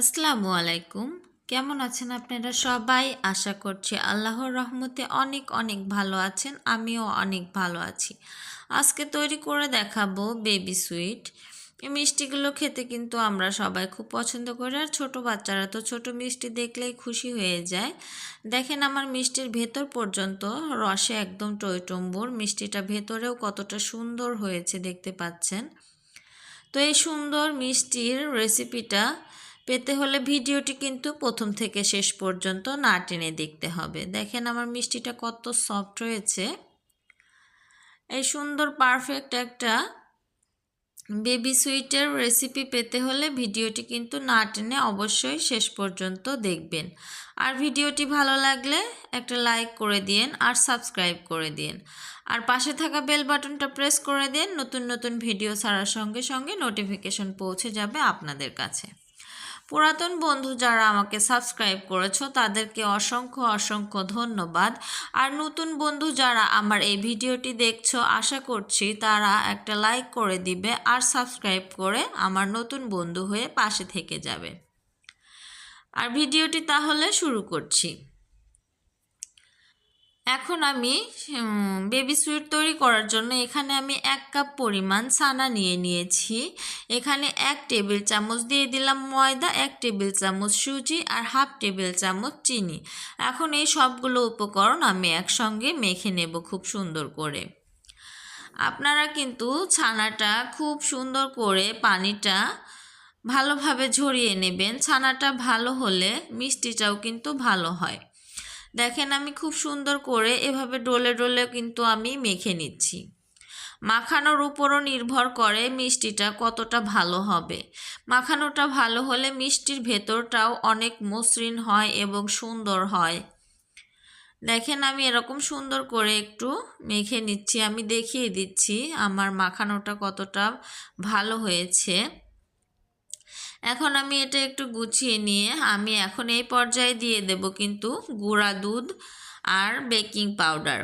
আসসালামু আলাইকুম। কেমন আছেন আপনারা সবাই? আশা করছি আল্লাহর রহমতে অনেক অনেক ভালো আছেন, আমিও অনেক ভালো আছি। আজকে তৈরি করে দেখাবো বেবি সুইট এই মিষ্টিগুলো খেতে কিন্তু আমরা সবাই খুব পছন্দ করি, আর ছোটো বাচ্চারা তো ছোট মিষ্টি দেখলেই খুশি হয়ে যায়। দেখেন আমার মিষ্টির ভেতর পর্যন্ত রসে একদম টইটম্বুর, মিষ্টিটা ভেতরেও কতটা সুন্দর হয়েছে দেখতে পাচ্ছেন। তো এই সুন্দর মিষ্টির রেসিপিটা পেতে হলে ভিডিওটি কিন্তু প্রথম থেকে শেষ পর্যন্ত না টেনে দেখতে হবে। দেখেন আমার মিষ্টিটা কত সফট হয়েছে। এই সুন্দর পারফেক্ট একটা বেবি সুইটের রেসিপি পেতে হলে ভিডিওটি কিন্তু না টেনে অবশ্যই শেষ পর্যন্ত দেখবেন। আর ভিডিওটি ভালো লাগলে একটা লাইক করে দিন আর সাবস্ক্রাইব করে দিন আর পাশে থাকা বেল বাটনটা প্রেস করে দিন, নতুন নতুন ভিডিও ছাড়ার সঙ্গে সঙ্গে নোটিফিকেশন পৌঁছে যাবে আপনাদের কাছে। পুরাতন বন্ধু যারা আমাকে সাবস্ক্রাইব করেছ, তাদেরকে অসংখ্য অসংখ্য ধন্যবাদ। আর নতুন বন্ধু যারা আমার এই ভিডিওটি দেখছ, আশা করছি তারা একটা লাইক করে দিবে আর সাবস্ক্রাইব করে আমার নতুন বন্ধু হয়ে পাশে থেকে যাবে। আর ভিডিওটি তাহলে শুরু করছি। এখন আমি বেবি সুইট তৈরি করার জন্য এখানে আমি এক কাপ পরিমাণ ছানা নিয়ে নিয়েছি। এখানে এক টেবিল চামচ দিয়ে দিলাম ময়দা, এক টেবিল চামচ সুজি আর হাফ টেবিল চামচ চিনি। এখন এই সবগুলো উপকরণ আমি একসঙ্গে মেখে নেব খুব সুন্দর করে। আপনারা কিন্তু ছানাটা খুব সুন্দর করে পানিটা ভালোভাবে ঝরিয়ে নেবেন। ছানাটা ভালো হলে মিষ্টিটাও কিন্তু ভালো হয়। দেখেন আমি খুব সুন্দর করে এভাবে ডোলে ডোলে কিন্তু আমি মেখে নিচ্ছি। মাখানোর উপরও নির্ভর করে মিষ্টিটা কতটা ভালো হবে। মাখানোটা ভালো হলে মিষ্টির ভেতরটাও অনেক মসৃণ হয় এবং সুন্দর হয়। দেখেন আমি এরকম সুন্দর করে একটু মেখে নিচ্ছি। আমি দেখিয়ে দিচ্ছি আমার মাখানোটা কতটা ভালো হয়েছে। এখন আমি এটা একটু গুছিয়ে নিয়ে আমি এখন এই পর্যায়ে দিয়ে দেব কিন্তু গুঁড়া দুধ আর বেকিং পাউডার।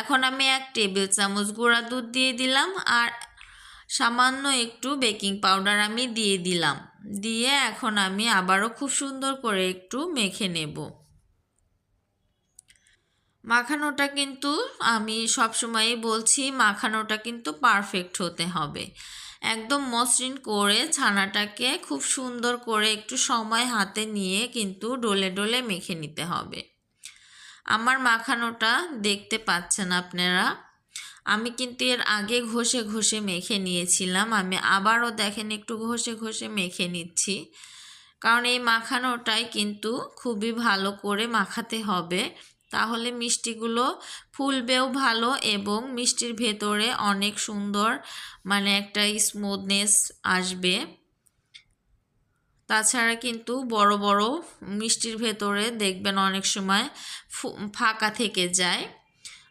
এখন আমি এক টেবিল চামচ গুঁড়া দুধ দিয়ে দিলাম আর সামান্য একটু বেকিং পাউডার আমি দিয়ে দিলাম। দিয়ে এখন আমি আবারও খুব সুন্দর করে একটু মেখে নেব। মাখানোটা কিন্তু আমি সবসময়ই বলছি মাখানোটা কিন্তু পারফেক্ট হতে হবে। একদম মসৃণ করে ছানাটাকে খুব সুন্দর করে একটু সময় হাতে নিয়ে কিন্তু ডলে ডলে মেখে নিতে হবে। আমার মাখানোটা দেখতে পাচ্ছেন আপনারা। আমি কিন্তু এর আগে ঘষে ঘষে মেখে নিয়েছিলাম। আমি আবারও দেখেন একটু ঘষে ঘষে মেখে নিচ্ছি। কারণ এই মাখানোটাই কিন্তু খুবই ভালো করে মাখাতে হবে। তাহলে মিষ্টিগুলো ফুলবেও ভালো এবং মিষ্টির ভেতরে অনেক সুন্দর মানে একটা স্মুথনেস আসবে। তাছাড়া কিন্তু বড় বড় মিষ্টির ভেতরে দেখবেন অনেক সময় ফাঁকা থেকে যায়।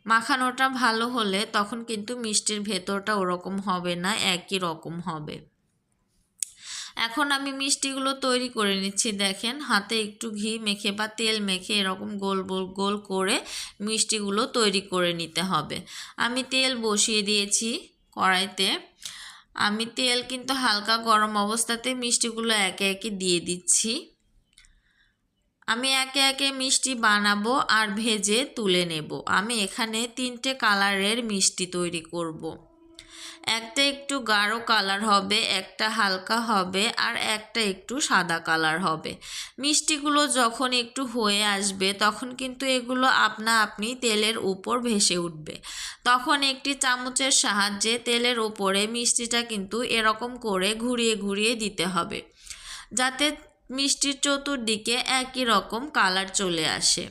মাখানোটা ভালো হলে তখন কিন্তু মিষ্টির ভেতরটা ওরকম হবে না, একই রকম হবে। এখন আমি মিষ্টিগুলো তৈরি করে নিচ্ছি, দেখেন। হাতে একটু ঘি মেখে বা তেল মেখে এরকম গোল গোল গোল করে মিষ্টিগুলো তৈরি করে নিতে হবে। আমি তেল বসিয়ে দিয়েছি কড়াইতে। আমি তেল কিন্তু হালকা গরম অবস্থাতে মিষ্টিগুলো একে একে দিয়ে দিচ্ছি। আমি একে একে মিষ্টি বানাবো আর ভেজে তুলে নেব। আমি এখানে তিনটে কালারের মিষ্টি তৈরি করব। একটা একটু গাঢ় কালার হবে, একটা হালকা হবে আর একটা একটু সাদা কালার হবে। মিষ্টিগুলো যখন একটু হয়ে আসবে, তখন কিন্তু এগুলো আপনা আপনি তেলের উপর ভেসে উঠবে। তখন একটি চামচের সাহায্যে তেলের ওপরে মিষ্টিটা কিন্তু এরকম করে ঘুরিয়ে ঘুরিয়ে দিতে হবে, যাতে মিষ্টির চতুর্দিকে একই রকম কালার চলে আসে।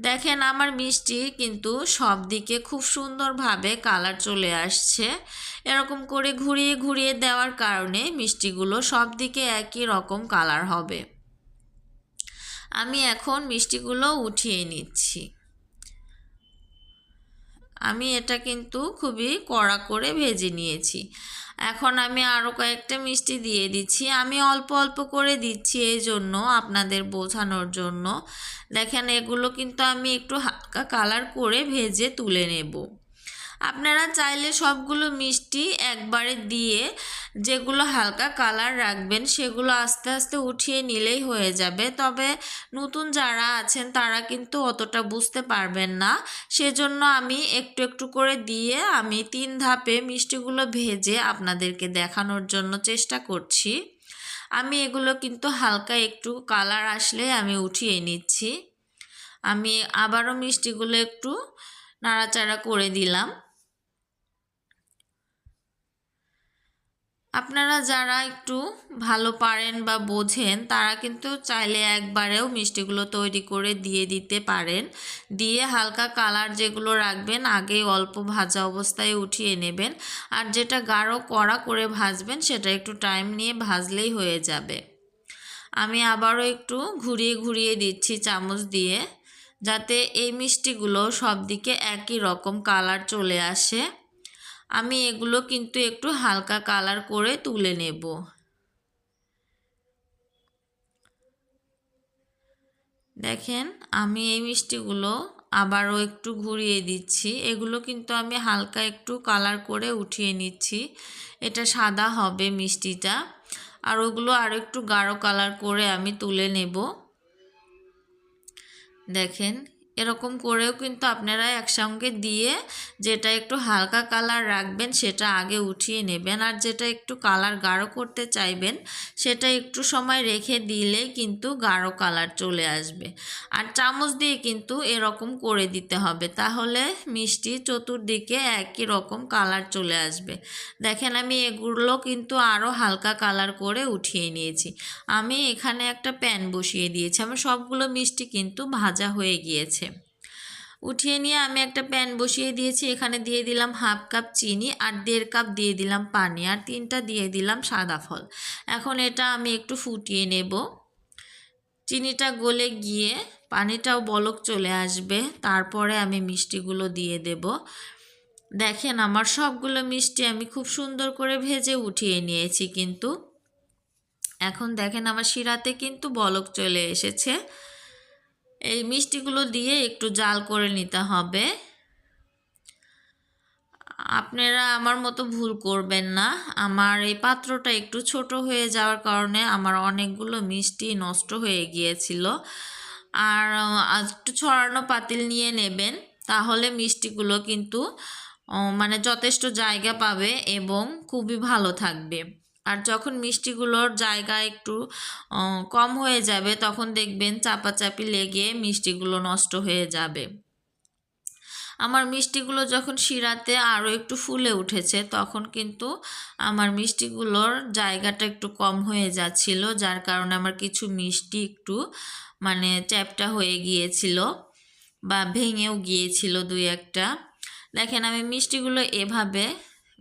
দেখেন আমার মিষ্টি কিন্তু সব দিকে খুব সুন্দরভাবে কালার চলে আসছে। এরকম করে ঘুরিয়ে ঘুরিয়ে দেওয়ার কারণে মিষ্টিগুলো সব দিকে একই রকম কালার হবে। আমি এখন মিষ্টিগুলো উঠিয়ে নিচ্ছি। আমি এটা কিন্তু খুবই কড়া করে ভেজে নিয়েছি। এখন আমি আরও কয়েকটা মিষ্টি দিয়ে দিচ্ছি। আমি অল্প অল্প করে দিচ্ছি এই জন্য আপনাদের বোঝানোর জন্য। দেখেন, এগুলো কিন্তু আমি একটু হালকা কালার করে ভেজে তুলে নেব। আপনারা চাইলে সবগুলো মিষ্টি একবারে দিয়ে যেগুলো হালকা কালার রাখবেন, সেগুলো আস্তে আস্তে উঠিয়ে নিলেই হয়ে যাবে। তবে নতুন যারা আছেন, তারা কিন্তু অতটা বুঝতে পারবেন না। সেজন্য আমি একটু একটু করে দিয়ে আমি তিন ধাপে মিষ্টিগুলো ভেজে আপনাদেরকে দেখানোর জন্য চেষ্টা করছি। আমি এগুলো কিন্তু হালকা একটু কালার আসলে আমি উঠিয়ে নিচ্ছি। আমি আবারও মিষ্টিগুলো একটু নাড়াচাড়া করে দিলাম। আপনারা যারা একটু ভালো পারেন বা বোঝেন, তারা কিন্তু চাইলে একবারেও মিষ্টিগুলো তৈরি করে দিয়ে দিতে পারেন। দিয়ে হালকা কালার যেগুলো রাখবেন, আগে অল্প ভাজা অবস্থায় উঠিয়ে নেবেন। আর যেটা গাঢ় কড়া করে ভাজবেন, সেটা একটু টাইম নিয়ে ভাজলেই হয়ে যাবে। আমি আবারও একটু ঘুরিয়ে ঘুরিয়ে দিচ্ছি চামচ দিয়ে, যাতে এই মিষ্টিগুলো সব দিকে একই রকম কালার চলে আসে। আমি এগুলো কিন্তু একটু হালকা কালার করে তুলে নেব। দেখেন, আমি এই মিষ্টিগুলো আবারও একটু ঘুরিয়ে দিচ্ছি। এগুলো কিন্তু আমি হালকা একটু কালার করে উঠিয়ে নিচ্ছি। এটা সাদা হবে মিষ্টিটা। আর ওগুলো আরও একটু গাঢ় কালার করে আমি তুলে নেব। দেখেন এরকম করেও কিন্তু আপনারা একসঙ্গে দিয়ে যেটা একটু হালকা কালার রাখবেন, সেটা আগে উঠিয়ে নেবেন। আর যেটা একটু কালার গাঢ় করতে চাইবেন, সেটা একটু সময় রেখে দিলেই কিন্তু গাঢ় কালার চলে আসবে। আর চামচ দিয়ে কিন্তু এরকম করে দিতে হবে, তাহলে মিষ্টি চতুর্দিকে একই রকম কালার চলে আসবে। দেখেন, আমি এগুলো কিন্তু আরও হালকা কালার করে উঠিয়ে নিয়েছি। আমি এখানে একটা প্যান বসিয়ে দিয়েছি। আমার সবগুলো মিষ্টি কিন্তু ভাজা হয়ে গিয়েছে। উঠিয়ে নিয়ে আমি একটা প্যান বসিয়ে দিয়েছি। এখানে দিয়ে দিলাম হাফ কাপ চিনি আর দেড় কাপ দিয়ে দিলাম পানি আর তিনটা দিয়ে দিলাম সাদা ফল। এখন এটা আমি একটু ফুটিয়ে নেব। চিনিটা গলে গিয়ে পানিটাও বলক চলে আসবে। তারপরে আমি মিষ্টিগুলো দিয়ে দেব। দেখেন আমার সবগুলো মিষ্টি আমি খুব সুন্দর করে ভেজে উঠিয়ে নিয়েছি কিন্তু। এখন দেখেন আমার শিরাতে কিন্তু বলক চলে এসেছে। এই মিষ্টিগুলো দিয়ে একটু জাল করে নিতে হবে। আপনারা আমার মতো ভুল করবেন না। আমার এই পাত্রটা একটু ছোট হয়ে যাওয়ার কারণে আমার অনেকগুলো মিষ্টি নষ্ট হয়ে গিয়েছিল। আর একটু ছড়ানো পাতিল নিয়ে নেবেন, তাহলে মিষ্টিগুলো কিন্তু মানে যথেষ্ট জায়গা পাবে এবং খুবই ভালো থাকবে। আর যখন মিষ্টিগুলোর জায়গা একটু কম হয়ে যাবে, তখন দেখবেন চাপাচাপি লেগে মিষ্টিগুলো নষ্ট হয়ে যাবে। আমার মিষ্টিগুলো যখন শিরাতে আরও একটু ফুলে উঠেছে, তখন কিন্তু আমার মিষ্টিগুলোর জায়গাটা একটু কম হয়ে যাচ্ছিল, যার কারণে আমার কিছু মিষ্টি একটু মানে চ্যাপটা হয়ে গিয়েছিল বা ভেঙেও গিয়েছিল দুই একটা। দেখেন আমি মিষ্টিগুলো এভাবে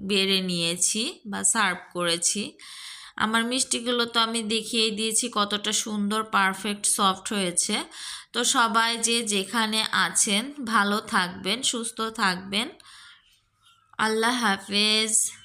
বেড়ে নিয়েছি বা সার্ভ করেছি। আমার মিষ্টিগুলো তো আমি দেখিয়ে দিয়েছি কতটা সুন্দর, পারফেক্ট, সফট হয়েছে। তো সবাই যে যেখানে আছেন, ভালো থাকবেন, সুস্থ থাকবেন। আল্লাহ হাফেজ।